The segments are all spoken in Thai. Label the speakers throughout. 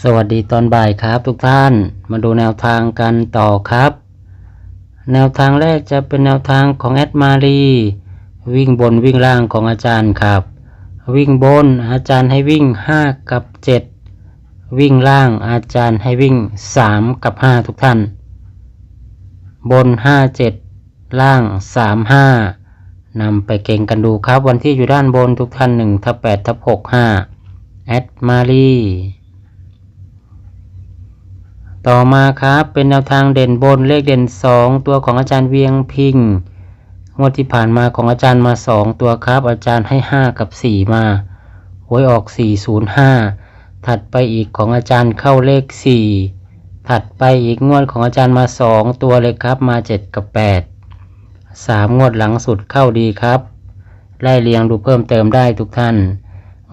Speaker 1: สวัสดีตอนบ่ายครับทุกท่านมาดูแนวทางกันต่อครับ แนวทางแรกจะเป็นแนวทางของแอดมารีวิ่งบนวิ่งล่างของอาจารย์ครับ วิ่งบนอาจารย์ให้วิ่ง 5 กับ 7 วิ่งล่างอาจารย์ให้วิ่ง 3 กับ 5 ทุกท่าน บน 5 7 ล่าง 3 5นำไปเก่งกันดูครับ วันที่อยู่ด้านบนทุกท่าน1ทับ8ทับ6 5แอดมารี ต่อมาครับเป็นแนวทางเด่นบนเลขเด่น 2 ตัวของอาจารย์เวียงพิงงวดที่ผ่านมาของอาจารย์มา 2 ตัวครับ อาจารย์ให้ 5 กับ 4 มาหวยออก 405 ถัดไปอีกของอาจารย์เข้าเลข 4 ถัดไปอีกงวดของอาจารย์มา 2 ตัวเลยครับมา 7 กับ 8 3 งวดหลังสุดเข้าดีครับ ไล่เรียงดูเพิ่มเติมได้ทุกท่าน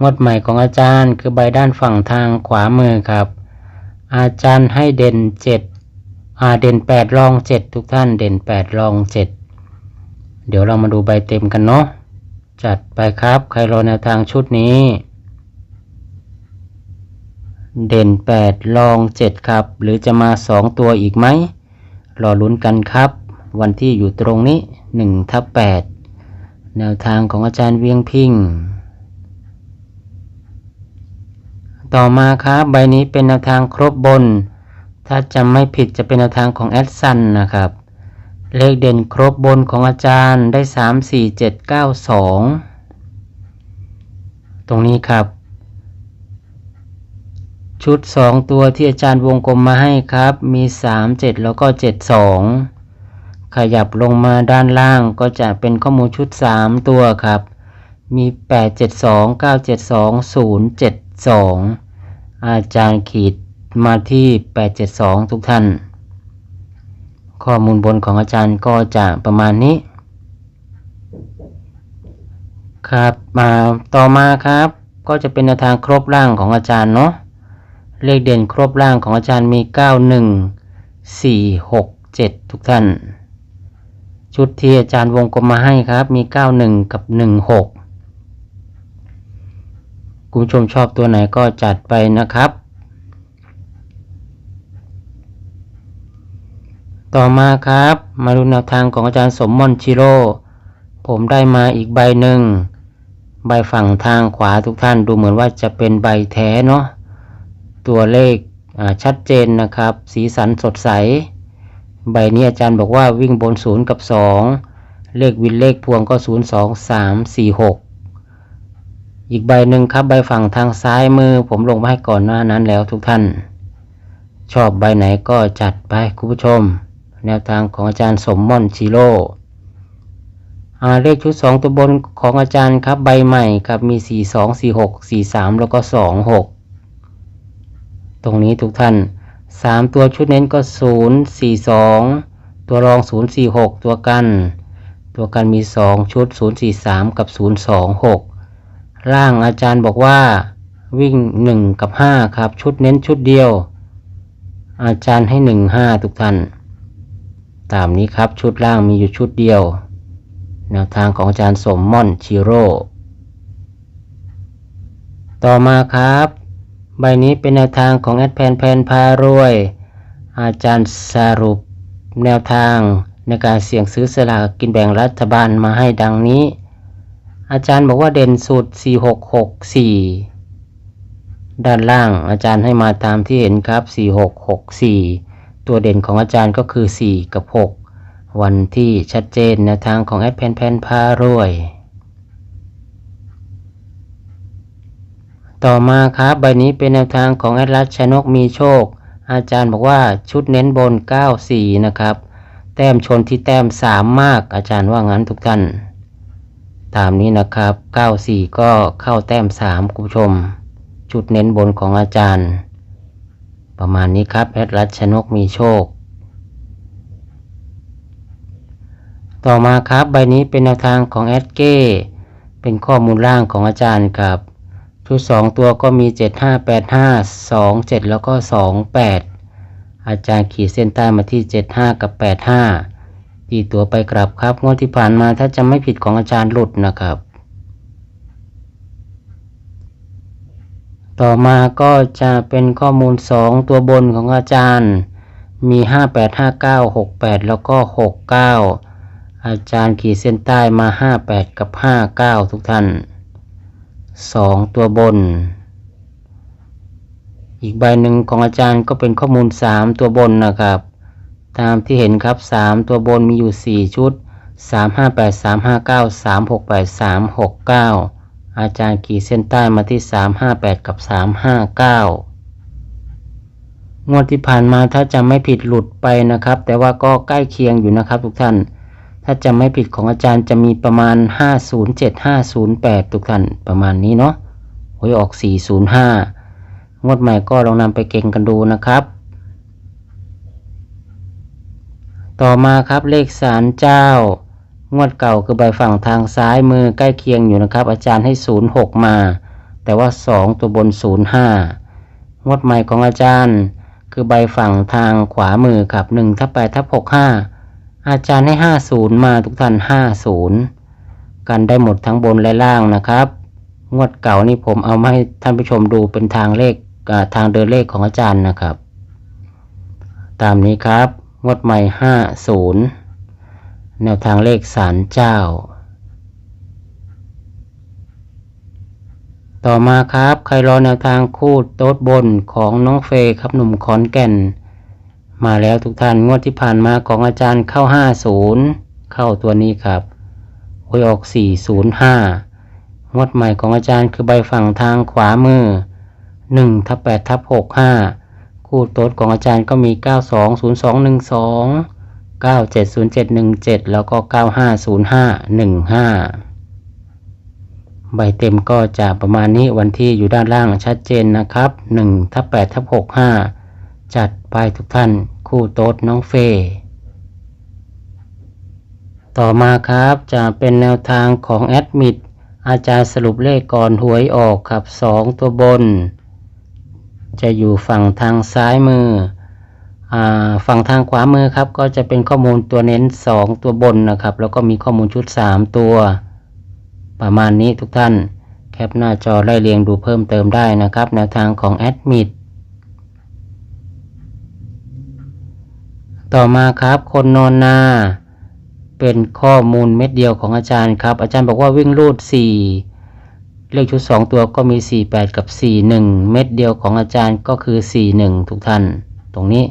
Speaker 1: งวดใหม่ของอาจารย์คือใบด้านฝั่งทางขวามือครับ อาจารย์ให้เด่นเจ็ดอ่าเด่นแปดรองเจ็ดทุกท่านเด่นแปดรองเจ็ดเดี๋ยวเรามาดูใบเต็มกันเนาะจัดไปครับใครรอแนวทางชุดนี้ เด่นแปดรองเจ็ดครับ หรือจะมาสองตัวอีกไหมรอลุ้นกันครับ วันที่อยู่ตรงนี้หนึ่งทับแปดแนวทางของอาจารย์เวียงพิง ต่อมาครับใบนี้เป็นแนวทางครบบน ถ้าจำไม่ผิดจะเป็นแนวทางของแอดซันนะครับ เลขเด่นครบบนของอาจารย์ได้ 3 4 7 9 2 ตรงนี้ครับ ชุด 2 ตัวที่อาจารย์วงกลมมาให้ครับ มี 3 7 แล้วก็ 7 2 ขยับลงมาด้านล่างก็จะเป็นข้อมูลชุด 3 ตัวครับ มี 8 7 2 9 7 2 0 7 2 อาจารย์ขีดมาที่ 872 ทุกท่าน ข้อมูลบนของอาจารย์ก็จะประมาณนี้ ครับมาต่อมาครับ ก็จะเป็นแนวทางครบร่างของอาจารย์เนาะเลขเด่นครบร่างของอาจารย์มี 91 4 6 7 ทุกท่าน ชุดที่อาจารย์วงกลมมาให้ครับมี 91 กับ 16 คุณผู้ชมชอบตัวไหนก็จัดไปนะครับ ต่อมาครับ มาดูแนวทางของอาจารย์สมมอนชิโร่ผมได้มาอีกใบหนึ่ง ใบฝั่งทางขวาทุกท่านดูเหมือนว่าจะเป็นใบแท้เนาะตัวเลขชัดเจนนะครับ สีสันสดใส ใบนี้อาจารย์บอกว่าวิ่งบน 0 กับ 2 เลขวินเลขพวงก็ 0 2 3 4 6 อีกใบหนึ่งครับใบฝั่งทางซ้ายมือ ผมลงมาให้ก่อนหน้านั้นแล้วทุกท่าน ชอบใบไหนก็จัดไปคุณผู้ชม แนวทางของอาจารย์สมม่อนชิโร่เลขชุด 2 ตัวบนของอาจารย์ครับใบใหม่ครับมี 4 2 4 6 4 3 แล้วก็ 2 6 ตรงนี้ทุกท่าน 3 ตัวชุดเน้นก็ 0 4 2 ตัวรอง 0 4 6 ตัวกัน ตัวกันมี 2 ชุด 0 4 3 กับ 0 2 6 ล่างอาจารย์บอกว่า วิ่ง 1 กับ 5 ครับ ชุดเน้นชุดเดียว อาจารย์ให้ 1 5 ทุกท่าน ตามนี้ครับชุดล่างมีอยู่ชุดเดียว แนวทางของอาจารย์สมม่อนชิโร่ต่อมาครับ ใบนี้เป็นแนวทางของแอดแพนแพนพารวย อาจารย์สรุป แนวทางในการเสี่ยงซื้อสลากกินแบ่งรัฐบาลมาให้ดังนี้ อาจารย์บอกว่าเด่นสุด 4664 ด้านล่างอาจารย์ให้มาตามที่เห็นครับ 4664 ตัวเด่นของอาจารย์ก็คือ 4 กับ 6 วันที่ชัดเจนนวทางของแอดแพนแพนพารวย ต่อมาครับใบนี้เป็นแนวทางของแอดลัสชนกมีโชค อาจารย์บอกว่าชุดเน้นบน 94 นะครับ แต้มชนที่แต้ม 3 มากอาจารย์ว่างั้นทุกท่าน ตามนี้นะครับ 94 ก็เข้าแต้ม 3 คุณผู้ชมชุดเน้นบนของอาจารย์ ประมาณนี้ครับแอดลัชนกมีโชค ต่อมาครับใบนี้เป็นแนวทางของแอดเก้เป็นข้อมูลล่างของอาจารย์ครับ ชุด 2 ตัวก็มี 7 5 8 5 2 7 แล้วก็ 2 8 อาจารย์ขีดเส้นใต้มาที่ 7 5 กับ 8 5 ตีตัวไปกลับครับงวดที่ผ่านมาถ้าจะไม่ผิดของอาจารย์หลุดนะครับ ต่อมาก็จะเป็นข้อมูล 2 ตัวบนของอาจารย์ มี 5 8 5 9 6 8 แล้วก็ 6 9 อาจารย์ขีดเส้นใต้มา 5 8 กับ 5 9 ทุกท่าน 2 ตัวบน อีกใบหนึ่งของอาจารย์ก็เป็นข้อมูล 3 ตัวบนนะครับ ตามที่เห็นครับ 3 ตัวบนมีอยู่ 4 ชุด 3 5 8 3 5 9 3 6 8 3 6 9 อาจารย์ขีดเส้นใต้มาที่ 3 5 8 กับ 3 5 9 งวดที่ผ่านมาถ้าจำไม่ผิดหลุดไปนะครับ แต่ว่าก็ใกล้เคียงอยู่นะครับทุกท่าน ถ้าจำไม่ผิดของอาจารย์จะมีประมาณ 507 508 ทุกท่านประมาณนี้เนาะหวยออก 405 งวดใหม่ก็ลองนำไปเก่งกันดูนะครับ ต่อมาครับเลขสารเจ้างวดเก่าคือใบฝั่งทางซ้ายมือใกล้เคียงอยู่นะครับ อาจารย์ให้06มา แต่ว่า2ตัวบน05งวดใหม่ของอาจารย์ คือใบฝั่งทางขวามือครับ1ทับ8ทับ65อาจารย์ให้50มาทุกท่าน50กันได้หมดทั้งบนและล่างนะครับ งวดเก่านี่ผมเอามาให้ท่านผู้ชมดูเป็นทางเลขทางเดินเลขของอาจารย์นะครับ ตามนี้ครับ งวดใหม่50แนวทางเลขสารเจ้า ต่อมาครับใครรอแนวทางคู่โต๊ดบนของน้องเฟยครับหนุ่มขอนแก่น มาแล้วทุกท่านงวดที่ผ่านมาของอาจารย์เข้า50เข้าตัวนี้ครับหวยออก405งวดใหม่ของอาจารย์คือใบฝั่งทางขวามือ1ทับ8ทับ65 คู่โต๊ดของอาจารย์ก็มี 920212 970717 แล้วก็ 950515 ใบเต็มก็จะประมาณนี้วันที่อยู่ด้านล่างชัดเจนนะครับ1ทับ8ทับ65 จัดไปทุกท่านคู่โต๊ดน้องเฟยต่อมาครับจะเป็นแนวทางของแอดมิดอาจารย์สรุปเลขก่อนหวยออกครับ 2 ตัวบน จะอยู่ฝั่งทางซ้ายมือฝั่งทางขวามือครับ ก็จะเป็นข้อมูลตัวเน้น 2 ตัวบนนะครับ แล้วก็มีข้อมูลชุด 3 ตัว ประมาณนี้ทุกท่าน แคปหน้าจอไล่เรียงดูเพิ่มเติมได้นะครับ แนวทางของแอดมิดต่อมาครับ คนนอนนาเป็นข้อมูลเม็ดเดียวของอาจารย์ครับ อาจารย์บอกว่าวิ่งรูด4 เลขชุด 2 ตัวก็มี 48 กับ 41 เม็ดเดียวของอาจารย์ก็คือ 41 ทุกท่าน ตรงนี้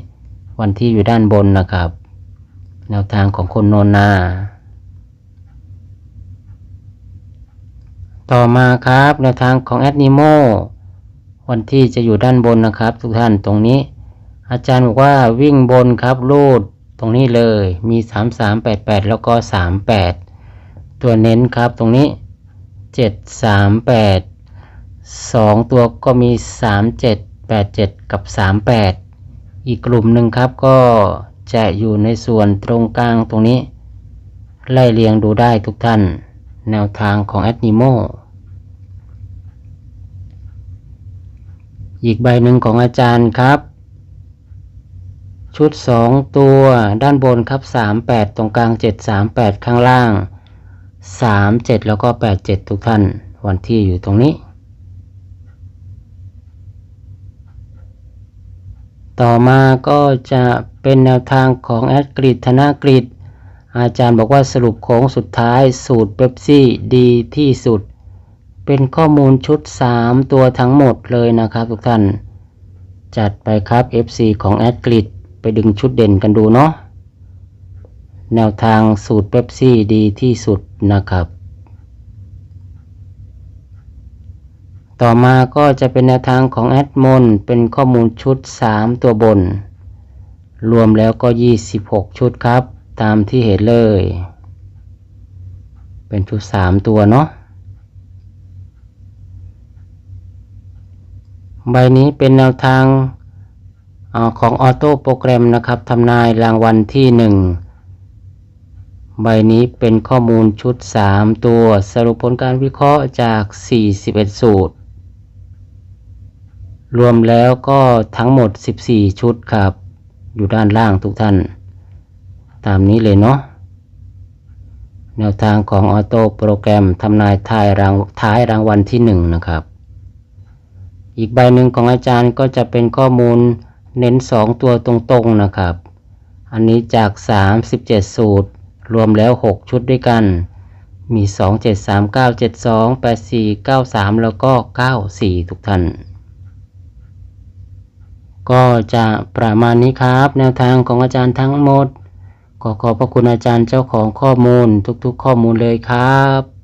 Speaker 1: วันที่อยู่ด้านบนนะครับ แนวทางของคนโนนนา ต่อมาครับแนวทางของแอดนิโมวันที่จะอยู่ด้านบนนะครับ ทุกท่านตรงนี้ อาจารย์บอกว่าวิ่งบนครับรูดตรงนี้เลยมี 3 3 8 8 แล้วก็ 38 ตัวเน้นครับตรงนี้ 7 3 8 2ตัวก็มี3 7 8 7กับ38อีกกลุ่มหนึ่งครับก็จะอยู่ในส่วนตรงกลางตรงนี้ ไล่เรียงดูได้ทุกท่าน แนวทางของแอดนิโมอีกใบหนึ่งของอาจารย์ครับ ชุด 2 ตัวด้านบนครับ 38 ตรงกลาง 738 ข้างล่าง 37 แล้วก็ 87 ทุกท่านวันที่อยู่ตรงนี้ ต่อมาก็จะเป็นแนวทางของแอดกริดธนากฤษอาจารย์บอกว่าสรุปโค้งสุดท้ายสูตรเบปซี่ดีที่สุด เป็นข้อมูลชุด 3 ตัวทั้งหมดเลยนะครับทุกท่าน จัดไปครับ FC ของแอดกริดไปดึงชุดเด่นกันดูเนาะ แนวทางสูตรเบปซี่ดีที่สุดนะครับ ต่อมาก็จะเป็นแนวทางของแอดมอนเป็นข้อมูลชุด 3 ตัวบน รวมแล้วก็ 26 ชุดครับ ตามที่เห็นเลย เป็นชุด 3 ตัวเนาะใบนี้เป็นแนวทางอของออโต้โปรแกรมนะครับทำนายรางวัลที่ 1 ใบนี้เป็นข้อมูลชุด 3 ตัวสรุปผลการวิเคราะห์จาก 41 สูตร รวมแล้วก็ทั้งหมด 14 ชุดครับ อยู่ด้านล่างทุกท่าน ตามนี้เลยเนาะแนวทางของออโต้โปรแกรมทำนายทายรางท้ายรางวัลที่ 1 นะครับ อีกใบหนึ่งของอาจารย์ก็จะเป็นข้อมูลเน้น 2 ตัวตรงๆนะครับ อันนี้จาก 37 สูตร รวมแล้ว 6 ชุดด้วยกัน มี 2 7 3 9 7 2 8 4 9 3 แล้วก็ 94 ทุกท่าน ก็จะประมาณนี้ครับ แนวทางของอาจารย์ทั้งหมด ก็ขอบพระคุณอาจารย์เจ้าของข้อมูลทุกๆ ข้อมูลเลยครับ